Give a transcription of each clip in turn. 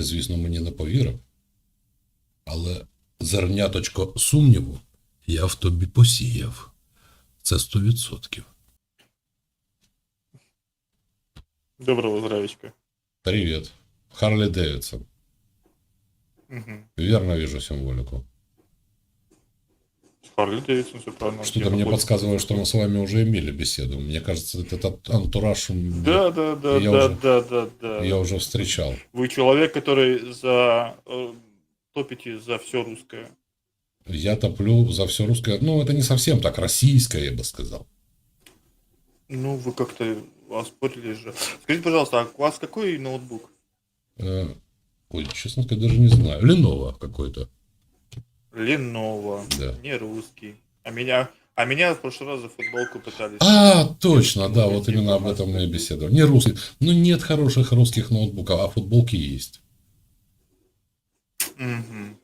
Ти, звісно, мені не повірив. Але зерняточко сумніву я в тобі посіяв. Це 100%. Доброго здравичка. Привет. Харли Дэвидсон. Угу. Верно вижу символику. Харли Дэвидсон, все правильно. Что-то мне работаю. подсказывает, что мы с вами уже имели беседу. Мне кажется, этот антураж Да, да, да, Я да, уже- да, да, да. я уже встречал. Вы человек, который за э, топите за все русское. Я топлю за все русское. Ну, это не совсем так российское, я бы сказал. Ну, вы как-то оспорили же. Скажите, пожалуйста, а у вас какой ноутбук? Э, Ой, честно сказать, даже не знаю. Леново какой-то. Lenovo, Да. не русский. А меня, а меня в прошлый раз за футболку пытались. А, точно, да, вот именно об этом мы и беседовали. Не русский. Ну, нет хороших русских ноутбуков, а футболки есть. Мгм.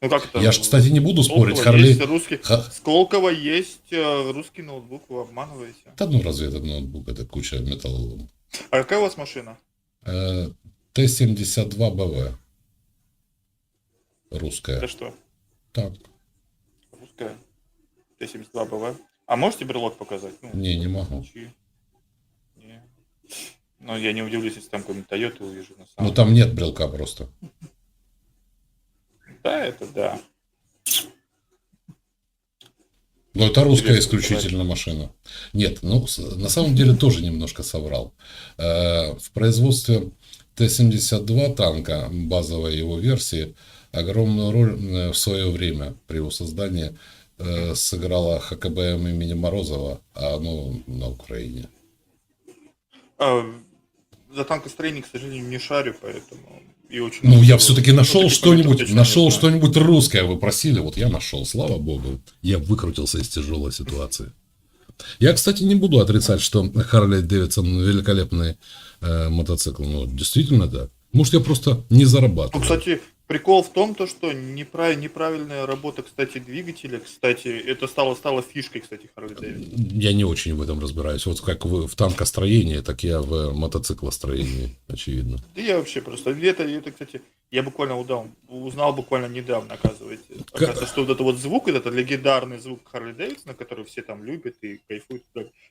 Ну как это? Я ж, кстати, не буду спорить, Харли... есть русский. Ха- Сколково есть э, русский ноутбук, вы обманываете. Да ну разве этот ноутбук, это куча металлолома. А какая у вас машина? Э, Т-72БВ. Русская. Это что? Так, Русская? Т-72 БВ. А можете брелок показать? Ну, не, не могу. Не. Ну, я не удивлюсь, если там какой-нибудь Toyota увижу на самом Ну, там нет брелка просто. Да, это да. Но это русская исключительно машина. Нет, ну, на самом деле тоже немножко соврал. Э, В производстве Т-72 танка, базовой его версии, огромную роль э, в свое время при его создании э, сыграла ХКБМ имени Морозова, а оно на Украине. А, за танкостроение, к сожалению, не шарю, поэтому... И очень Ну, я все-таки ну, нашел что-нибудь, нашел что-нибудь русское, вы просили, вот я нашел, слава богу. Я выкрутился из тяжелой ситуации. Я, кстати, не буду отрицать, что Харли Дэвидсон великолепный э, мотоцикл. Ну, действительно, да. Может, я просто не Ну, зарабатываю. кстати, прикол в том, то, что неправ- неправильная работа, кстати, двигателя, кстати, это стало, стало фишкой, кстати, Харли Дэвидсон. Я не очень в этом разбираюсь. Вот как вы в танкостроении, так я в мотоциклостроении, очевидно. Да я вообще просто... Это, это кстати, я буквально удал, узнал буквально недавно, оказывается. Оказывается, что вот это вот звук, этот легендарный звук Харли Дэвидсона, который все там любят и кайфуют,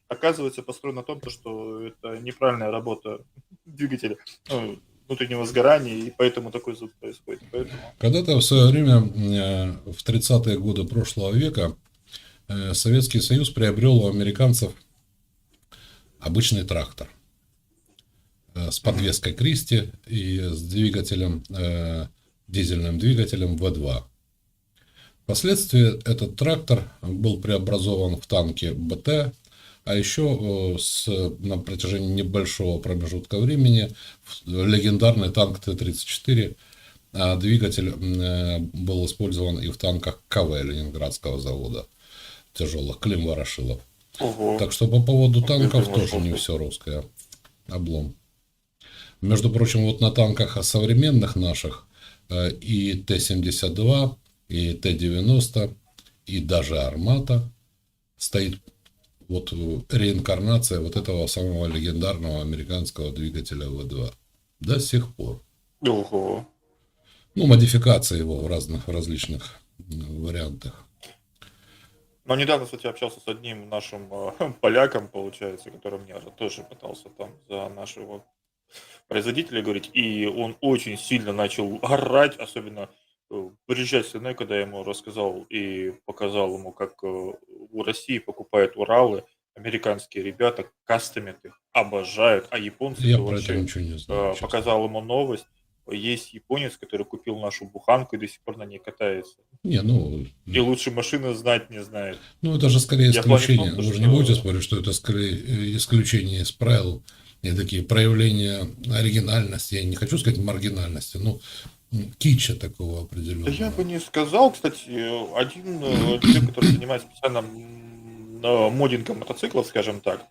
оказывается, построен на том, то, что это неправильная работа двигателя, ну, внутреннего сгорания, и поэтому такой звук происходит. Поэтому... Когда-то в свое время, э, в 30-е годы прошлого века, э, Советский Союз приобрел у американцев обычный трактор э, с подвеской Кристи и с двигателем, дизельным двигателем В2. Впоследствии этот трактор был преобразован в танки БТ, а еще э, с, на протяжении небольшого промежутка времени легендарный танк Т-34, а двигатель э, был использован и в танках КВ Ленинградского завода тяжелых, Клим Ворошилов. Ого. Так что по поводу танков это тоже не все русское. Облом. Между прочим, вот на танках современных наших э, и Т-72, и Т-90, и даже Армата стоит вот э, реинкарнация вот этого самого легендарного американского двигателя В2. До сих пор. Ого. Ну, модификация его в разных, различных м, вариантах. Но недавно, кстати, общался с одним нашим э, поляком, получается, который мне тоже пытался там за нашего производителя говорить, и он очень сильно начал орать, особенно э, приезжать с Леной, когда я ему рассказал и показал ему, как э, у России покупают Уралы, американские ребята кастомят их, обожают, а японцы Я про это ничего не знаю. Э, показал ему новость. Есть японец, который купил нашу буханку и до сих пор на ней катается. Не, ну, И лучше машины знать не знает. ну, это же скорее Я исключение. том, Вы же не будете спорить, что это скорее э, исключение из правил и такие проявления оригинальности. Я не хочу сказать маргинальности, но м, китча такого Да определенного. я бы не сказал, кстати, один э, человек, который занимается специально м, э, моддингом мотоциклов, скажем так,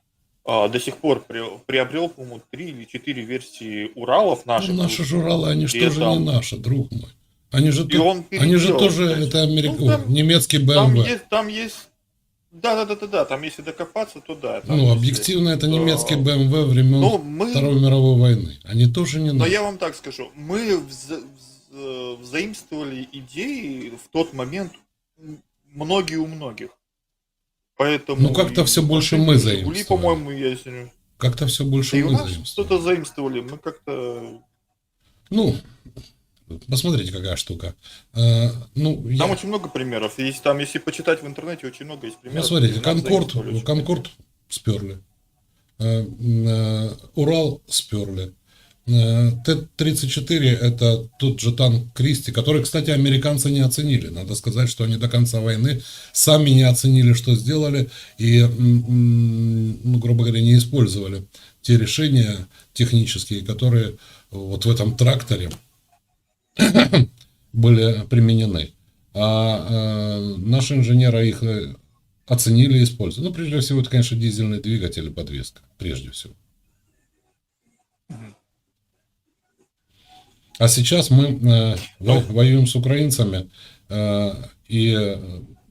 а, до сих пор при- приобрел, по-моему, три или четыре версии Уралов Ну, наших. наши журалы, они же тоже не там- наши, друг мой. Они же, то- он они же тоже, кстати. это америк... Ну, там- немецкий Там BMW. есть, там есть, Да, да, да, да, да. Там если докопаться, то да. там Ну, если- объективно, это Да. немецкий BMW времен Ну, мы... Второй мировой войны. Они тоже не Но наши. я вам так скажу, мы вз- э, взаимствовали идеи в тот момент многие у многих. Поэтому... Ну, как-то и всё больше мы «Жигули», заимствовали. по-моему, ездили. Как-то все больше и у мы нас заимствовали. что-то заимствовали. Мы как-то... Ну, посмотрите, какая штука. Э, ну, я- Там очень много примеров. Есть, там, если почитать в интернете, очень много есть ну, примеров. смотрите, где нас Конкорд, Конкорд сперли. Э, э, Урал сперли. Э, Т-34 это тот же танк Кристи, который, кстати, американцы не оценили. Надо сказать, что они до конца войны сами не оценили, что сделали, и, ну, грубо говоря, не использовали те решения технические, которые вот в этом тракторе были применены. А э, наши инженеры их э, оценили и используют. Ну, прежде всего, это, конечно, дизельный двигатель и подвеска. Прежде всего. А сейчас мы э, во- воюем с украинцами, э, и, э,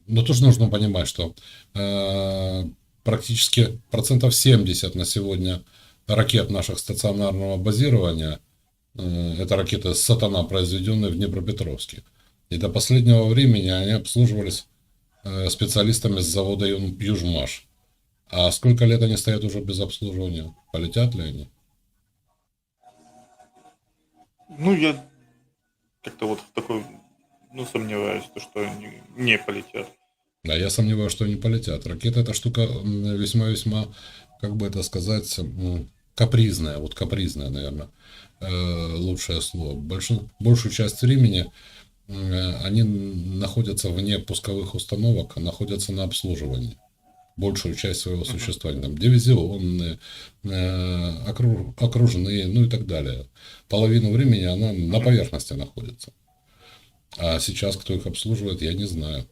но тоже нужно понимать, что практически процентов 70 на сегодня ракет наших стационарного базирования это ракеты «Сатана», произведенные в Днепропетровске. И до последнего времени они обслуживались специалистами с завода «Ю- «Южмаш». А сколько лет они стоят уже без обслуживания? Полетят ли они? Ну, я как-то вот в такой, ну, сомневаюсь, то, что они не полетят. Да, я сомневаюсь, что они полетят. Ракета это штука весьма-весьма, как бы это сказать, капризная. Вот капризная, наверное, э, лучшее слово. Большую, большую часть времени э, они находятся вне пусковых установок, а находятся на обслуживании. Большую часть своего существования. Там дивизионные, э, окру- окружные, ну и так далее. Половину времени она на поверхности находится. А сейчас кто их обслуживает, я не знаю.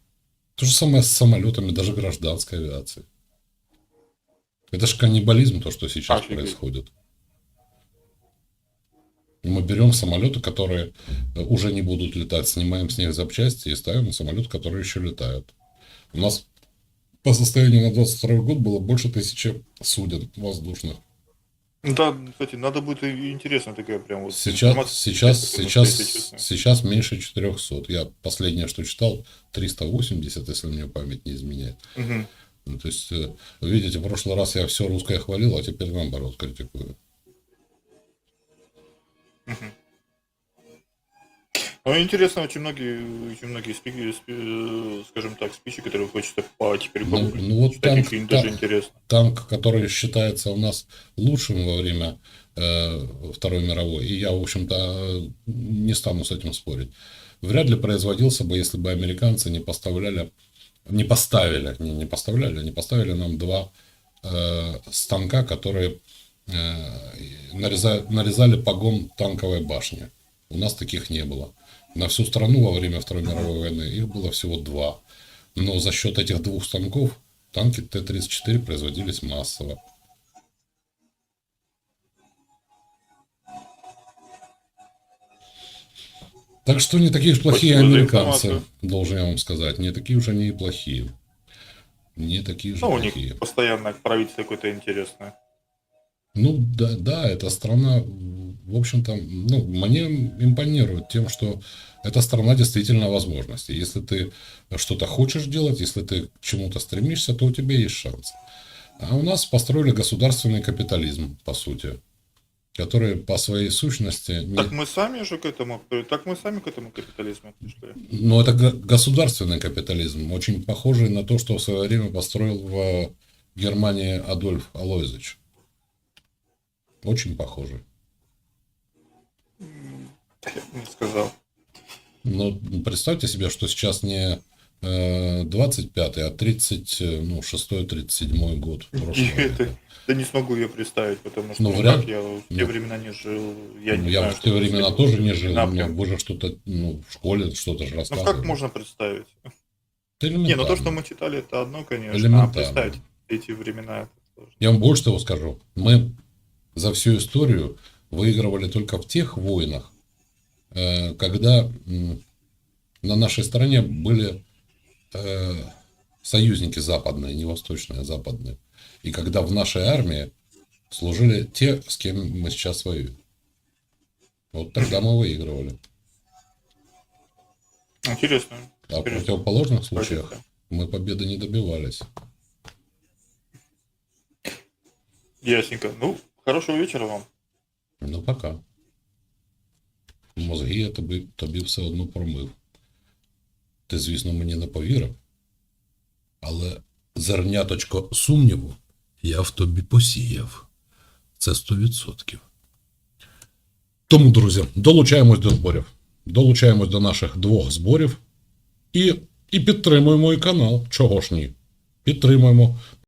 То же самое с самолетами, даже гражданской авиации. Это же каннибализм, то, что сейчас Офигеть. происходит. Мы берем самолеты, которые э, уже не будут летать, снимаем с них запчасти и ставим на самолеты, которые еще летают. У нас по состоянию на 22 год было больше тысячи суден воздушных. Ну Да, кстати, надо будет интересно такая прям вот Сейчас, сейчас, сейчас, сейчас меньше 400. Я последнее, что читал, 380, если мне память не изменяет. Ну, то есть, э, видите, в прошлый раз я все русское хвалил, а теперь наоборот критикую. Мгм. Ну, интересно, очень многие, очень многие спики, спи- скажем так, спичи, которые хочется по теперь Ну, погуглить. ну вот танк, им даже та- интересно. танк, который считается у нас лучшим во время э, Второй мировой, и я, в общем-то, э, не стану с этим спорить, вряд ли производился бы, если бы американцы не поставляли, не поставили, не, не поставляли, не поставили нам два э, станка, которые э, нареза- нарезали погон танковой башни. У нас таких не было. На всю страну во время Второй мировой войны их было всего два. Но за счет этих двух станков танки Т-34 производились массово. Так что не такие уж плохие Спасибо американцы, должен я вам сказать. Не такие уж они и плохие. Не такие и Ну, у них плохие. постоянно правительство какое-то интересное. Ну да, да, эта страна, в общем-то, ну, мне импонирует тем, что эта страна действительно возможности. Если ты что-то хочешь делать, если ты к чему-то стремишься, то у тебя есть шанс. А у нас построили государственный капитализм, по сути, который по своей сущности... не- Так мы сами же к этому, так мы сами к этому капитализму пришли. Но это го- государственный капитализм, очень похожий на то, что в свое время построил в Германии Адольф Алойзович. Очень похожий. Не сказал. Но представьте себе, что сейчас не э, 25-й, а 36-37 год прошлого Это- века. Да не смогу ее представить, потому что Ну, ну, вряд- я в те ну, времена не жил. Я, Ну, не Я знаю, в те времена тоже не жил, времена но прям. вы же что-то ну, в школе что-то же Ну рассказывали. как можно представить? Не, ну то, что мы читали, это одно, конечно. А представить эти времена, сложно. Я вам больше того скажу. Мы за всю историю выигрывали только в тех войнах, э, когда на нашей стороне были э, союзники западные, не восточные, а западные. И когда в нашей армии служили те, с кем мы сейчас воюем. Вот тогда мы выигрывали. Интересно. А в противоположных случаях мы победы не добивались. Ясненько. Ну, хорошего вечера вам. Ну, пока. Мозги я тобі, тобі все одно промив. Ти, звісно, мені не повірив. Але зерняточко сумніву я в тобі посіяв. Це 100%. Тому, друзі, долучаємось до зборів. Долучаємось до наших двох зборів і, і підтримуємо і канал. Чого ж ні? Підтримуємо.